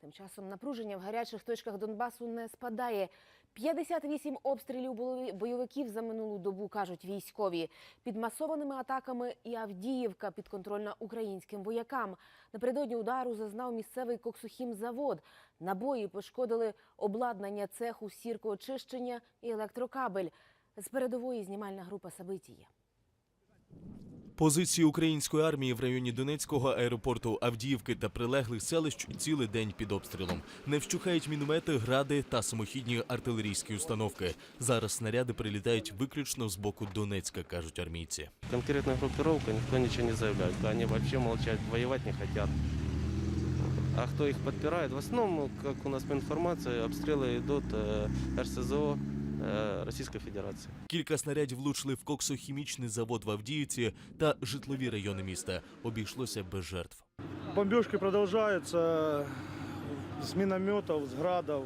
Тим часом напруження в гарячих точках Донбасу не спадає. 58 обстрілів бойовиків за минулу добу кажуть військові. Під масованими атаками і Авдіївка підконтрольна українським воякам. Напередодні удару зазнав місцевий коксохімзавод. Набої пошкодили обладнання цеху сіркоочищення і електрокабель. З передової знімальна група Сабитія. Позиції української армії в районі Донецького аеропорту Авдіївки та прилеглих селищ цілий день під обстрілом. Не вщухають міномети, гради та самохідні артилерійські установки. Зараз снаряди прилітають виключно з боку Донецька, кажуть армійці. Конкретная группировка, никто ничего не заявляет. Они вообще молчат, воевать не хотят. А кто их подпирает? В основном, как у нас по информации, обстрелы идут э, РСЗО э, Российской Федерации. Кілька снарядів влучили в коксохімічний завод в Авдіївці та житлові райони міста. Обійшлося без жертв. Бомбежки продолжаются с минометов, с градов.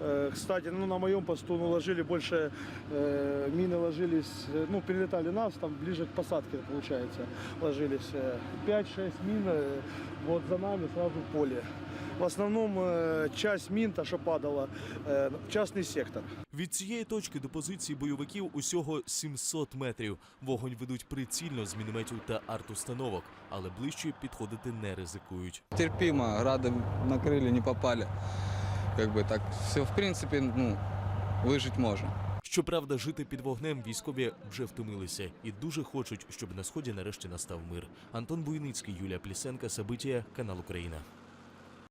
Э, Кстати, ну, на моем посту ну, ложили больше, э, мины ложились, э, ну, перелетали нас, там ближе к посадке, получается, ложились. э, 5-6 мин, э, вот за нами сразу поле. В основном э, часть мин, та, что падала, э, в частный сектор. Від цієї точки до позиції бойовиків усього 700 метрів. Вогонь ведуть прицільно з мінометів та артустановок, але ближче підходити не ризикують. терпимо, грады накрыли, не попали. Как бы так, все в принципе, ну, выжить можно. Щоправда, жити під вогнем військові вже втомилися і дуже хочуть, щоб на сході нарешті настав мир. Антон Буйницький, Юлія Плісенка, Сабитія, канал Україна.